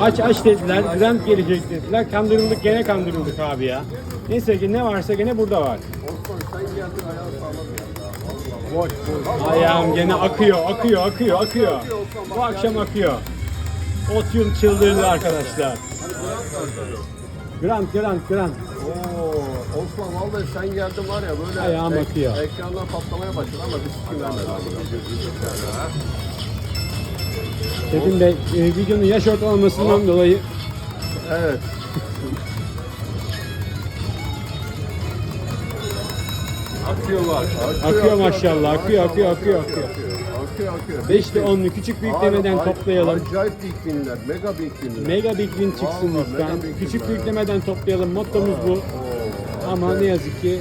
Aç aç dediler. Grand gelecek dediler. Kandırıldık gene kandırıldık abi ya. Neyse ki ne varsa gene burada var. Boş boş. Ayağım gene akıyor, akıyor, akıyor, akıyor. Bu akşam akıyor. Otyum çıldırdı arkadaşlar. Grant, Grant, Grant. Oo, Osman vallahi sen geldin var ya böyle Ayağım ek- akıyor. ekrandan patlamaya başladı ama biz kim vermedi. Çetin Bey, e, videonun yaş ortalamasından dolayı Evet. Akıyor var. akıyor maşallah, akıyor, akıyor, akıyor, akıyor. Akıyor akıyor. 5 ile 10'lu küçük büyüklemeden Abi, toplayalım. Acayip big winler, mega big winler. Mega Big Win çıksın Vallahi lütfen. mega big Küçük win. büyüklemeden toplayalım. Mottomuz bu. Oo, Ama ne yazık ki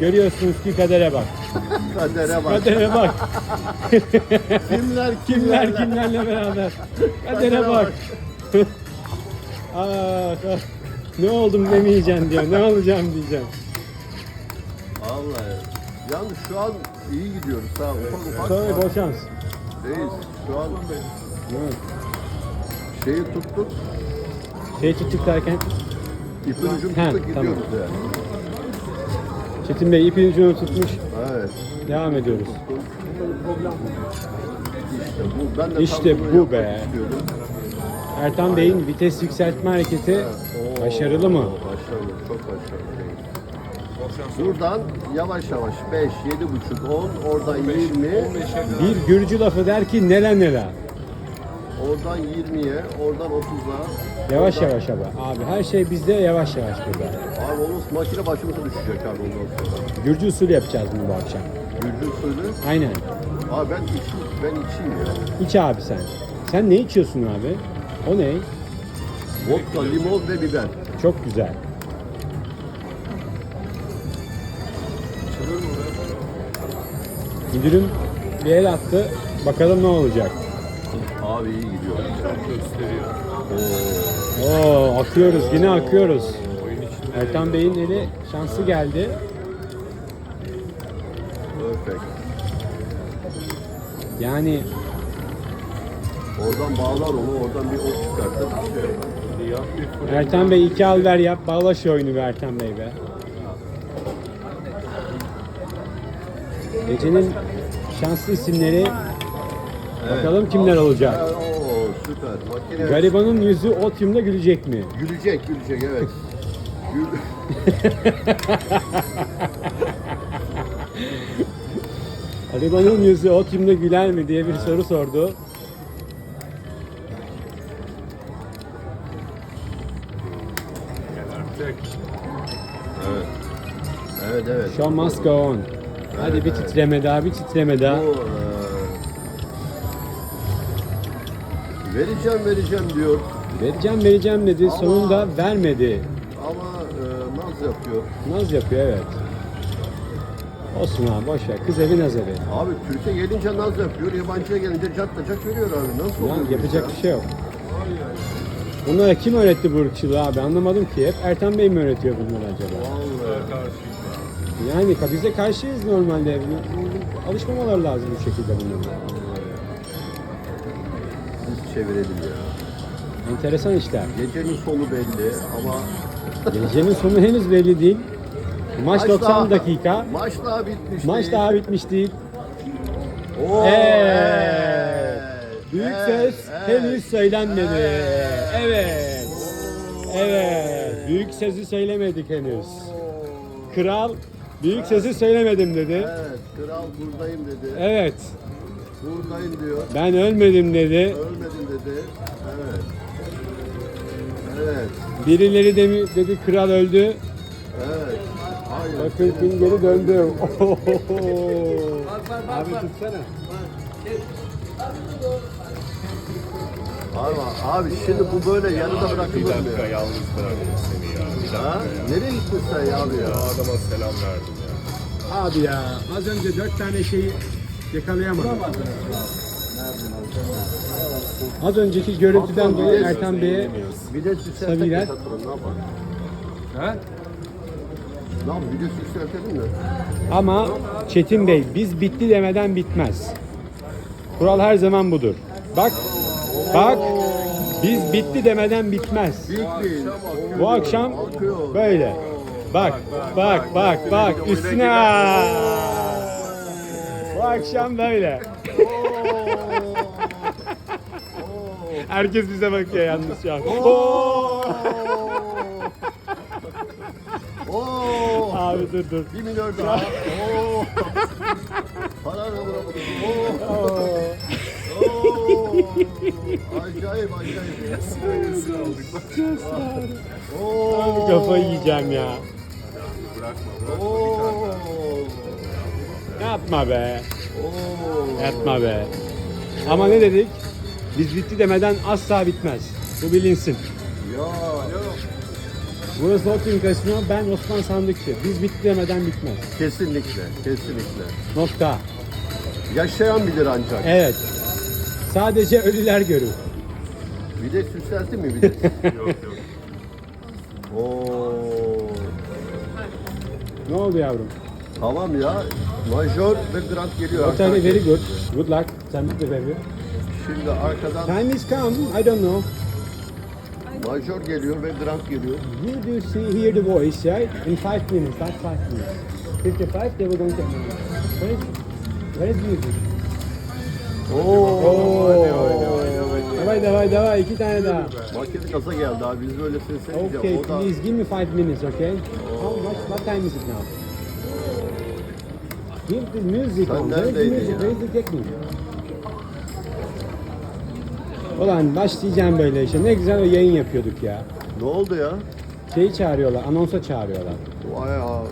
görüyorsunuz ki kadere bak. Kadere bak. Kadere bak. Kimler Kimler kimlerle beraber. Kadere bak. ah, ah. Ne oldum demeyeceğim diyor. Ne olacağım diyeceğim. Vallahi. Yalnız şu an iyi gidiyoruz. Daha ufak ufak. Tabii bol şans. Reis şu an Evet. şeyi tuttuk. Şey tuttuk derken İpin ucunu He, tuttuk tamam. gidiyoruz yani. Çetin Bey ipin ucunu tutmuş. Devam ediyoruz. İşte bu. Be. Ertan Bey'in vites yükseltme hareketi başarılı mı? Başarılı. Çok başarılı. Buradan yavaş yavaş 5, 7 buçuk, 10, oradan 20, Bir Gürcü lafı der ki neler neler. oradan 20'ye, oradan 30'a. Yavaş oradan- yavaş ama. Abi her şey bizde yavaş yavaş burada. Abi onun makine başımıza düşecek abi ondan sonra. Gürcü usulü yapacağız bunu bu akşam. Gürcü usulü. Aynen. Abi ben içim, ben içeyim ya. İç abi sen. Sen ne içiyorsun abi? O ne? Vodka, limon ve biber. Çok güzel. Müdürüm bir el attı. Bakalım ne olacak. Abi iyi gidiyor. Gösteriyor. Oo akıyoruz yine akıyoruz. Ertan Bey'in eli şansı geldi. Perfect. Yani Oradan bağlar onu, oradan bir ok çıkartır. Bir şey. Bir. Ertan Bey iki al ver yap. Bağla şu oyunu be Ertan Bey be. Gecenin şanslı isimleri bakalım kimler olacak. Ha, Oo süper. Makine Garibanın yüzü otyumda gülecek mi? gülecek, gülecek evet. Gül... Garibanın yüzü otyumda güler mi diye bir soru sordu. Evet. Evet evet. Show must go on. Hadi bir titreme daha, bir titreme daha. Bu, eee, vereceğim vereceğim diyor Vereceğim vereceğim dedi. Sonunda vermedi. ama eee, naz yapıyor. Naz yapıyor evet. Olsun abi boş ver. Kız evi naz evi. Abi Türkiye gelince naz yapıyor, yabancıya gelince catlayacak veriyor abi. Nasıl Ya, oluyor bu yapacak iş bir şey yok. Bunlara kim öğretti bu ırkçılığı abi anlamadım ki. Hep Ertan Bey mi öğretiyor bunları acaba? Vallahi Karşıyım. Yani ka- biz de karşıyız normalde. Alışmamaları lazım bu şekilde bunların. biz çevirelim ya. Enteresan işler. Gecenin sonu belli ama Gecenin sonu henüz belli değil. Maç 90 daha- dakika. Maç daha bitmiş Maç değil. daha bitmiş değil. Oo, Evet. Büyük evet, ses evet. henüz söylenmedi. Evet. Evet. Evet. Büyük sesi söylemedik henüz. Kral büyük sesi söylemedim dedi. Evet, kral buradayım dedi. Evet. Buradayım diyor. Ben ölmedim dedi. Ölmedim dedi. Evet. Evet. Birileri de dedi kral öldü. Evet. Hayır. Bakın kim geri döndü. Abi tutsana. Abi, abi şimdi bu böyle yarıda Bir bırakılır mı dakika ya? yalnız bıraktım seni ya. Bir dakika Ha? ya. Nereye gittin sen ya abi Ya ya? adama selam verdim ya. Abi ya az önce dört tane şeyi yakalayamadım. Az önceki görüntüden dolayı Ertan Bey'e Bir de mi? Ne yapalım? Ha? Yükseltelim mi? Ama Çetin Bey biz bitti demeden bitmez. Kural her zaman budur. Bak, bak Biz bitti demeden bitmez. Bitmeyin. Bu akşam böyle. Bak, bak, bak, bak. Üstüne. Bu akşam böyle. Herkes bize bakıyor yalnız şu an. Abi dur dur. Bir milyon daha. Oo. Para da vuramadım. Oo. Oo. Acayip acayip. Oo. Abi kafayı yiyeceğim ya. Oo. Yapma be. Oo. Yapma be. Ama ne dedik? Biz bitti demeden asla bitmez. Bu bilinsin. Ya. Burası Otun Kasino, ben Osman Sandıkçı. Biz bitti demeden bitmez. Kesinlikle. Kesinlikle. Nokta. Yaşayan bilir ancak. Evet. Sadece ölüler görür. Bir de süslensin mi bir de? Yok yok. Oo. Ne oldu yavrum? Tamam ya. Major ve Grand geliyor. Arkadaşlar. very good. Good luck. Sen bitti baby. Şimdi arkadan Time is come. I don't know. Major geliyor ve Grand geliyor. You do see hear the voice, right? In five minutes. That's five minutes. 55, they were going to. Where is, where is music? Oo. Davay davay davay. iki tane daha. Market kasa geldi abi. Biz böyle sesleyince Okay, o da please give me five minutes, okay? How much? What time is it now? Give the music Sen on. Where is the neredeydin music? ya? Where is the technique? Ulan başlayacağım böyle işte. Ne güzel o yayın yapıyorduk ya. ne oldu ya? Şeyi çağırıyorlar, anonsa çağırıyorlar. Vay ya.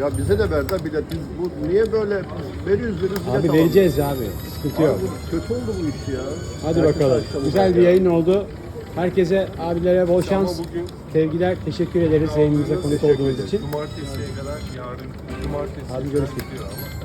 Ya bize de verdiler bilet. Biz bu niye böyle veriyoruz veriyoruz bilet Abi alalım. vereceğiz abi. Sıkıntı yok. Abi bu kötü oldu bu iş ya. Hadi Herkes bakalım. akşamı Güzel bir ya. yayın oldu. Herkese, abilere bol şans. Bugün Sevgiler, teşekkür ederiz yayınımıza konuk olduğunuz için. Cumartesiye kadar yarın cumartesi Hadi görüşürüz. bitiyor ama